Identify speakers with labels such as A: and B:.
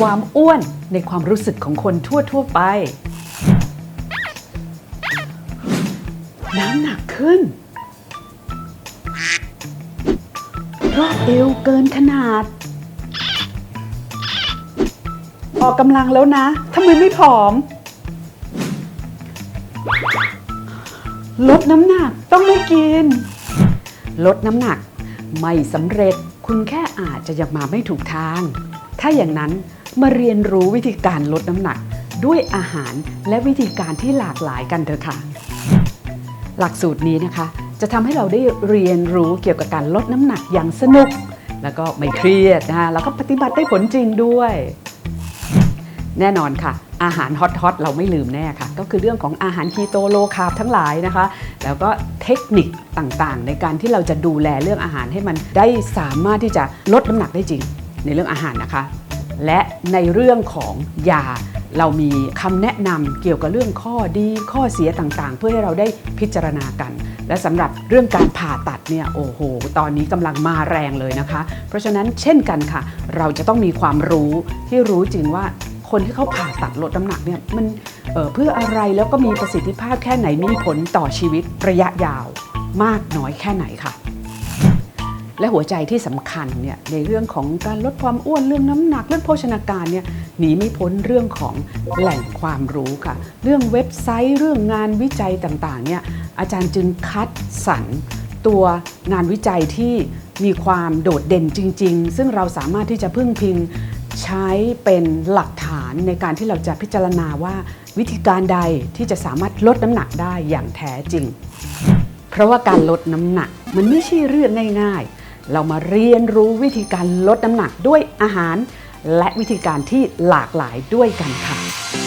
A: ความอ้วนในความรู้สึกของคนทั่ว ๆ ไป น้ำหนักขึ้น รอบเอวเกินขนาด ออกกำลังแล้วนะทำไมไม่ผอม ลดน้ำหนักต้องไม่กิน ลดน้ำหนักไม่สำเร็จคุณแค่อาจจะยังมาไม่ถูกทาง ถ้าอย่างนั้นมาเรียนรู้วิธีการลดน้ำหนักด้วยอาหารและวิธีการที่หลากหลายกันเถอะค่ะ หลักสูตรนี้นะคะ จะทำให้เราได้เรียนรู้เกี่ยวกับการลดน้ำหนักอย่างสนุก แล้วก็ไม่เครียดนะคะแล้วก็ปฏิบัติได้ผลจริงด้วย แน่นอนค่ะ อาหารฮอตๆเราไม่ลืมแน่ค่ะ ก็คือเรื่องของอาหารคีโตโลคาร์บทั้งหลายนะคะ แล้วก็เทคนิคต่างๆ ในการที่เราจะดูแลเรื่องอาหารให้มันได้สามารถที่จะลดน้ำหนักได้จริง ในเรื่องอาหารนะคะ และในเรื่องของยาเรามีคำแนะนำเกี่ยวกับเรื่องข้อดีข้อเสียต่างๆ เพื่อให้เราได้พิจารณากัน และสำหรับเรื่องการผ่าตัดเนี่ยโอ้โห ตอนนี้กำลังมาแรงเลยนะคะ เพราะฉะนั้นเช่นกันค่ะ เราจะต้องมีความรู้ที่รู้จริงว่าคนที่เขาผ่าตัดลดน้ำหนักเนี่ยมันเออเพื่ออะไรแล้วก็มีประสิทธิภาพแค่ไหนมีผลต่อชีวิตระยะยาว มากน้อยแค่ไหนค่ะ และหัวใจที่สำคัญเนี่ยในเรื่องของการลดความอ้วนเรื่องน้ำหนักเรื่องโภชนาการเนี่ยหนีไม่พ้นเรื่องของแหล่งความรู้ค่ะ เรื่องเว็บไซต์เรื่องงานวิจัยต่างๆเนี่ยอาจารย์จึงคัดสรรตัวงานวิจัยที่มีความโดดเด่นจริง ๆ ซึ่งเราสามารถที่จะพึ่งพิงใช้เป็นหลักฐานในการที่เราจะพิจารณาว่าวิธีการใดที่จะสามารถลดน้ำหนักได้อย่างแท้จริง เพราะว่าการลดน้ำหนักมันไม่ใช่เรื่องง่ายๆ เรามาเรียนรู้วิธีการลดน้ำหนักด้วยอาหาร และวิธีการที่หลากหลายด้วยกันค่ะ